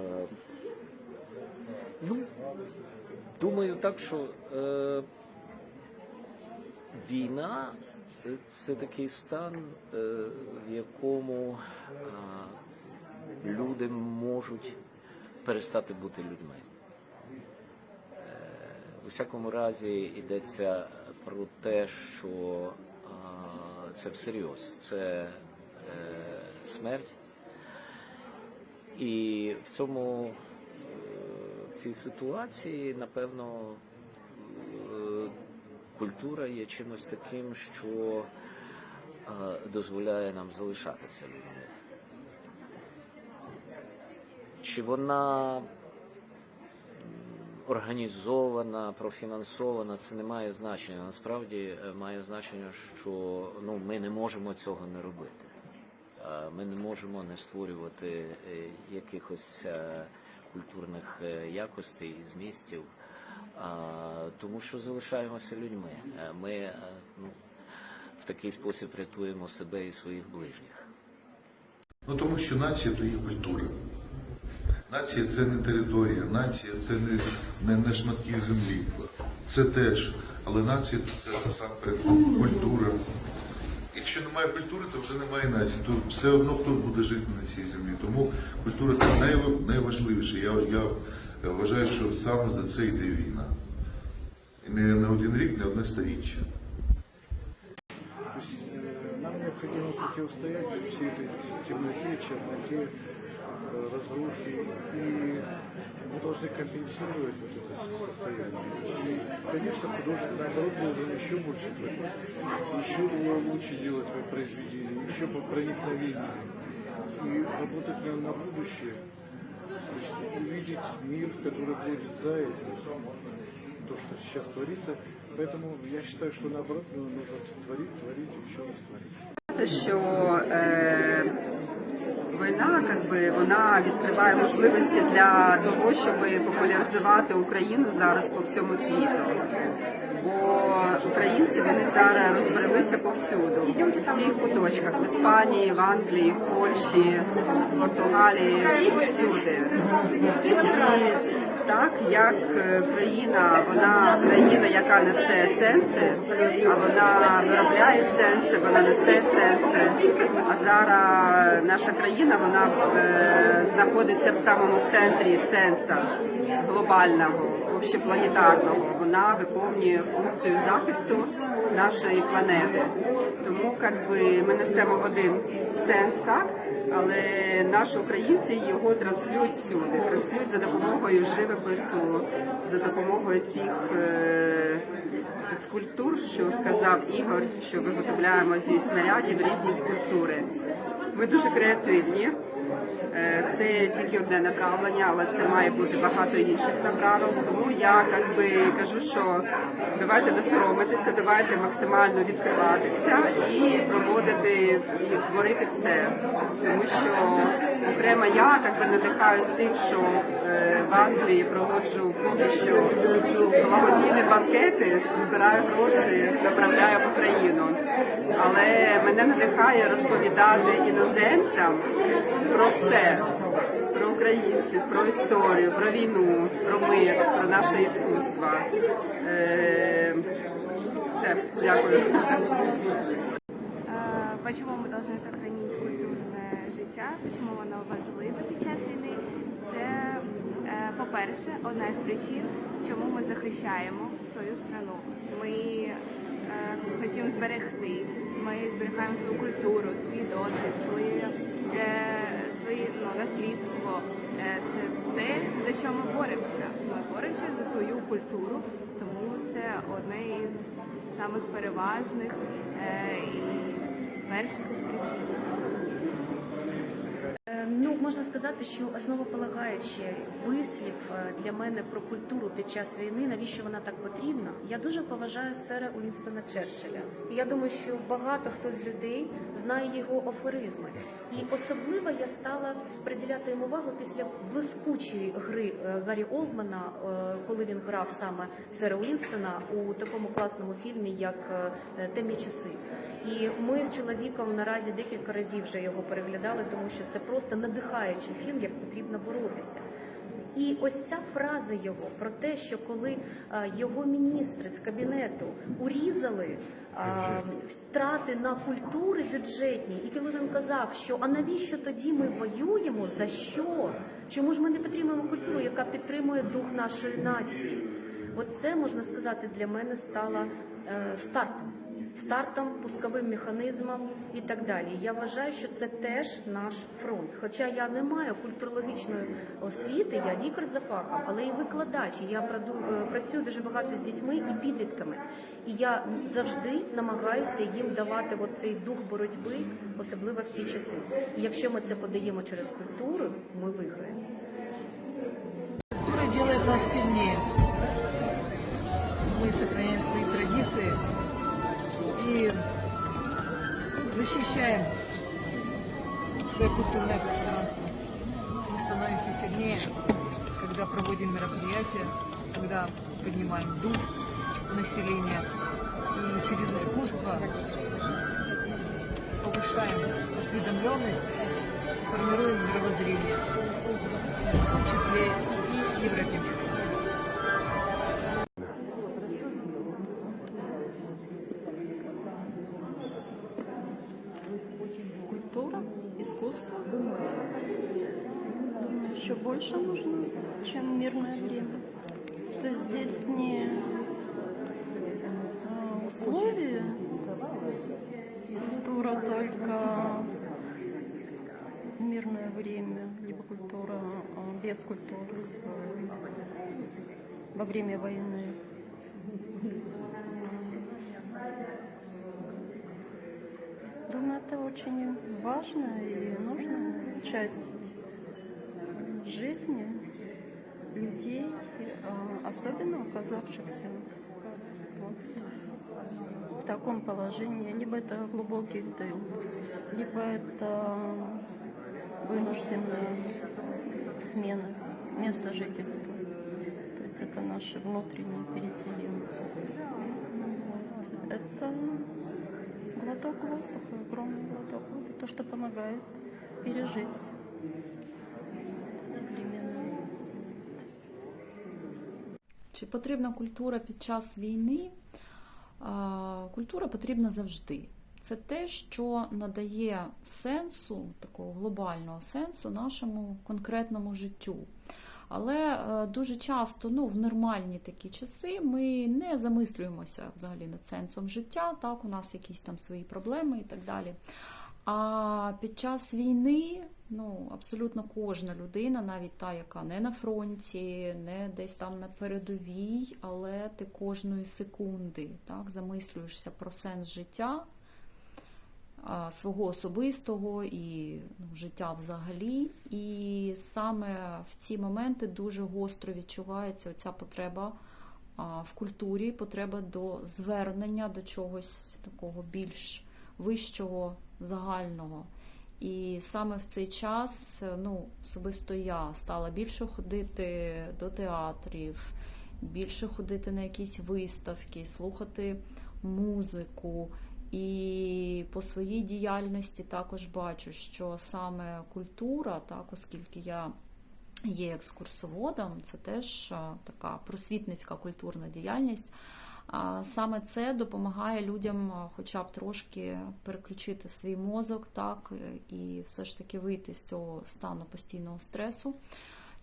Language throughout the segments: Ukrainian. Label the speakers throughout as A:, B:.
A: Е, Ну, думаю так, що е, війна е, це такий стан, е, в якому е, люди можуть перестати бути людьми. Е, у всякому разі йдеться про те, що е, це всерйоз, це е, смерть. І в цьому е, в цій ситуації, напевно, е, культура є чимось таким, що е, дозволяє нам залишатися людьми. Чи вона організована, профінансована, це не має значення. Насправді має значення, що ну, ми не можемо цього не робити. Ми не можемо не створювати е, якихось е, культурних е, якостей і змістів, тому що залишаємося людьми. Ми ну, в такий спосіб рятуємо себе і своїх ближніх.
B: Ну тому що нація то є культура. Нація це не територія, нація це не, не, не шматки землі. Це теж. Але нація це насамперед культура. Якщо немає культури, то вже немає нації. То все одно хто буде жити на цій землі. Тому культура це най, найважливіше. Я, я вважаю, що саме за це йде війна. І не, не один рік, не одне сторіччя.
C: Противостоять всей этой темноте, черноте, э, разрухе, и мы должны компенсировать вот это состояние. И, конечно, художник, наоборот, должен еще больше творить, еще лучше делать свои произведения, еще по проникновению. И работать на, будущее, есть увидеть мир, который будет за этим, то, что сейчас творится. Поэтому я считаю, что наоборот ну, нужно творить, творить, еще раз творить.
D: Що е, війна би, вона відкриває можливості для того, щоб популяризувати Україну зараз по всьому світу. Бо українці вони зараз розбрелися повсюду, у всіх куточках в Іспанії, в Англії, в Польщі, в Португалії, всюди. І так як е, країна, вона країна, яка несе сенси, а вона виробляє сенси, вона несе сенси. А зараз наша країна вона е, знаходиться в самому центрі сенса глобального, общепланетарного. Вона виконує функцію захисту нашої планети. Тому как би, ми несемо один сенс, так, але наші українці його транслюють всюди, транслюють за допомогою живопису, за допомогою цих е, скульптур, що сказав Ігор, що виготовляємо зі снарядів різні скульптури. Ми дуже креативні. Е, Це тільки одне направлення, але це має бути багато інших направлень. Тому я би кажу, що давайте не соромитися, давайте максимально відкриватися і проводити і творити все. Тому що окремо я як би надихаюсь тим, що е, в Англії проводжу поки що благодійні банкети, збираю гроші, направляю в Україну. Але мене надихає розповідати іноземцям про все, про українців, про історію, про війну, про мир, про наше іскусство. Е, все, дякую.
E: Э, Почему мы должны сохранить культурне життя? Чому воно важливе під час війни? Це, е, по-перше, одна з причин, чому ми захищаємо свою страну. Ми е, хочемо зберегти, ми зберігаємо свою культуру, свій досвід, своє, е, свої, ну, наслідство. Це те, за що ми боремося. Ми боремося за свою культуру, тому це одне із самих переважних і перших із причин.
F: Ну, можна сказати, що основополагаючий вислів е, для мене про культуру під час війни, навіщо вона так потрібна, я дуже поважаю сера Уінстона Черчилля. І я думаю, що багато хто з людей знає його афоризми. І особливо я стала приділяти йому увагу після блискучої гри е, Гаррі Олдмана, е, коли він грав саме сера Уінстона у такому класному фільмі, як Темні часи. І ми з чоловіком наразі декілька разів вже його переглядали, тому що це просто надихаючий фільм, як потрібно боротися. І ось ця фраза його про те, що коли а, його міністри з кабінету урізали а, втрати на культури бюджетні, і коли він казав, що а навіщо тоді ми воюємо? За що? Чому ж ми не підтримуємо культуру, яка підтримує дух нашої нації? Оце можна сказати для мене стало е, стартом. Стартом, пусковим механізмом і так далі. Я вважаю, що це теж наш фронт. Хоча я не маю культурологічної освіти, я лікар за фахом, але і викладач. Я е, працюю дуже багато з дітьми і підлітками. І я завжди намагаюся їм давати оцей дух боротьби, особливо в ці часи. І якщо ми це подаємо через культуру, ми виграємо.
G: Культура делает нас сильнее. Защищаем свое культурное пространство. Мы становимся сильнее, когда проводим мероприятия, когда поднимаем дух населения и через искусство повышаем осведомленность, формируем мировоззрение, в том числе и европейское.
H: Искусство. Еще больше нужно, чем мирное время. То есть здесь не а, условия, культура только мирное время, либо культура а, без культуры во время войны. Думаю, это очень важная и нужная часть жизни людей, а, особенно оказавшихся в таком положении. Либо это глубокий тыл, либо это вынужденная смена места жительства. То есть это наши внутренние переселенцы. Это глоток воздуха, огромный глоток воздуха, то, что помогает пережить.
A: Чи потрібна культура під час війни? Культура потрібна завжди. Це те, що надає сенсу, такого глобального сенсу нашому конкретному життю. Але е, дуже часто ну, в нормальні такі часи ми не замислюємося взагалі над сенсом життя, так, у нас якісь там свої проблеми і так далі. А під час війни ну, абсолютно кожна людина, навіть та, яка не на фронті, не десь там на передовій, але ти кожної секунди так, замислюєшся про сенс життя, свого особистого і ну, життя взагалі. І саме в ці моменти дуже гостро відчувається оця потреба в культурі, потреба до звернення до чогось такого більш вищого, загального. І саме в цей час, ну, особисто я стала більше ходити до театрів, більше ходити на якісь виставки, слухати музику. І по своїй діяльності також бачу, що саме культура, так, оскільки я є екскурсоводом, це теж така просвітницька культурна діяльність. Саме це допомагає людям хоча б трошки переключити свій мозок, так, і все ж таки вийти з цього стану постійного стресу.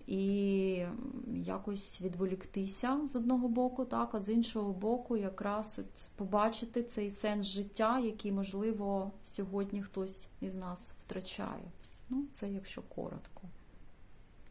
A: І якось відволіктися з одного боку, так, а з іншого боку, якраз от побачити цей сенс життя, який, можливо, сьогодні хтось із нас втрачає. Ну, це якщо коротко.